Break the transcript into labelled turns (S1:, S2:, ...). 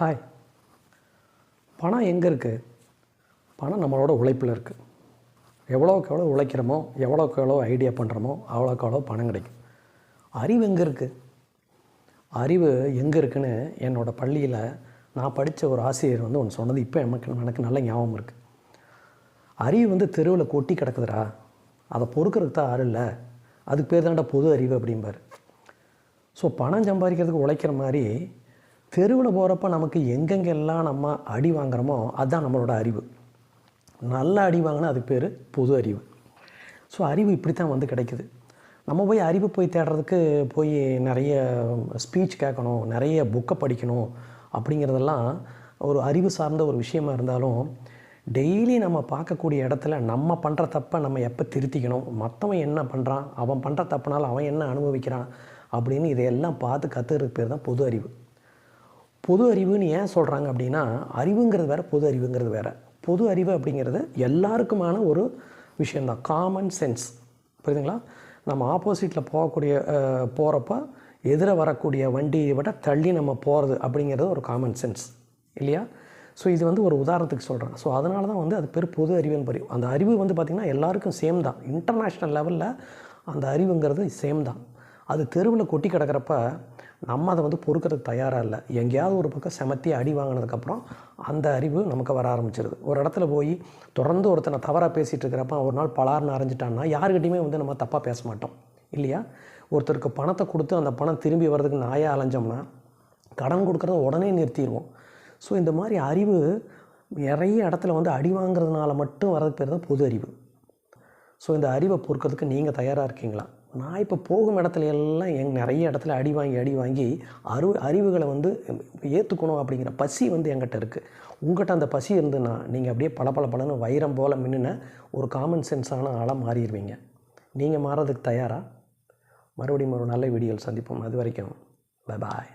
S1: Hi பணம் எங்கே இருக்குது பணம் நம்மளோட உழைப்பில் இருக்குது எவ்வளோக்கு எவ்வளோ உழைக்கிறோமோ எவ்வளோக்கு எவ்வளோ ஐடியா பண்ணுறோமோ அவ்வளோக்கு அவ்வளோ பணம் கிடைக்கும். அறிவு எங்கே இருக்குது அறிவு எங்கே இருக்குன்னு என்னோடய பள்ளியில் நான் படித்த ஒரு ஆசிரியர் வந்து ஒன்று சொன்னது. இப்போ எனக்கு எனக்கு நல்ல ஞாபகம் இருக்குது அறிவு வந்து தெருவில் கொட்டி கிடக்குதுடா. அதை பொறுக்கிறதுக்கு தான் ஆறு இல்லை. அதுக்கு பேர் தான்டா பொது அறிவு அப்படிம்பார். ஸோ பணம் சம்பாதிக்கிறதுக்கு உழைக்கிற மாதிரி தெருவில் போகிறப்ப நமக்கு எங்கெங்கெல்லாம் நம்ம அடி வாங்குகிறோமோ அதுதான் நம்மளோட அறிவு. நல்ல அடி வாங்கினா அதுக்கு பேர் பொது அறிவு. ஸோ அறிவு இப்படி தான் வந்து கிடைக்குது. நம்ம போய் அறிவு போய் தேடுறதுக்கு போய் நிறைய ஸ்பீச் கேட்கணும் நிறைய புக்கை படிக்கணும் அப்படிங்கிறதெல்லாம் ஒரு அறிவு சார்ந்த ஒரு விஷயமா இருந்தாலும் டெய்லி நம்ம பார்க்கக்கூடிய இடத்துல நம்ம பண்ணுற தப்பை நம்ம எப்போ திருத்திக்கணும்? மற்றவன் என்ன பண்ணுறான் அவன் பண்ணுற தப்புனால அவன் என்ன அனுபவிக்கிறான்? அப்படின்னு இதையெல்லாம் பார்த்து கற்றுக்கிறதுக்கு பேர் தான் பொது அறிவு. பொது அறிவுன்னு ஏன் சொல்கிறாங்க அப்படின்னா அறிவுங்கிறது வேறு பொது அறிவுங்கிறது வேறு. பொது அறிவு அப்படிங்கிறது எல்லாருக்குமான ஒரு விஷயந்தான் காமன் சென்ஸ் புரியுதுங்களா? நம்ம ஆப்போசிட்டில் போகக்கூடிய போகிறப்ப எதிர வரக்கூடிய வண்டியை விட தள்ளி நம்ம போகிறது அப்படிங்கிறது ஒரு காமன் சென்ஸ் இல்லையா? ஸோ இது வந்து ஒரு உதாரணத்துக்கு சொல்கிறேன் ஸோ அதனால தான் வந்து அது பேர் பொது அறிவுன்னு பறிவு அந்த அறிவு வந்து பார்த்திங்கன்னா எல்லாருக்கும் சேம் தான். இன்டர்நேஷ்னல் லெவலில் அந்த அறிவுங்கிறது சேம் தான். அது தெருவில் கொட்டி கிடக்கிறப்ப நம்ம அதை வந்து பொறுக்கிறதுக்கு தயாராக இல்லை. எங்கேயாவது ஒரு பக்கம் செமத்தி அடி வாங்கினதுக்கப்புறம் அந்த அறிவு நமக்கு வர ஆரம்பிச்சிருது. ஒரு இடத்துல போய் தொடர்ந்து ஒருத்தனை தவறாக பேசிகிட்டு இருக்கிறப்ப ஒரு நாள் பலார்னு அரைஞ்சிட்டான்னா யாருக்கிட்டையுமே வந்து நம்ம தப்பாக பேச மாட்டோம். இல்லையா? ஒருத்தருக்கு பணத்தை கொடுத்து அந்த பணம் திரும்பி வர்றதுக்கு நாயாக அலைஞ்சோம்னா கடன் கொடுக்குறத உடனே நிறுத்திடுவோம் ஸோ இந்த மாதிரி அறிவு நிறைய இடத்துல வந்து அடி வாங்குறதுனால மட்டும் வர்றதுக்கு பேர் தான் பொது அறிவு. ஸோ இந்த அறிவை பொறுக்கிறதுக்கு நீங்கள் தயாராக இருக்கீங்களா? நான் இப்போ போகும் இடத்துல எல்லாம் எங் நிறைய இடத்துல அடி வாங்கி அடி வாங்கி அறி அறிவுகளை வந்து ஏற்றுக்கணும் அப்படிங்கிற பசி வந்து என்கிட்ட இருக்குது உங்கள்கிட்ட அந்த பசி இருந்துன்னா நீங்கள் அப்படியே பல பல பலன்னு வைரம் போல் மின்னுன ஒரு காமன் சென்ஸான ஆளாக மாறிடுவீங்க. நீங்கள் மாறதுக்கு தயாராக மறுபடியும் ஒரு நல்ல வீடியோவில் சந்திப்போம். அது வரைக்கும் பை பாய்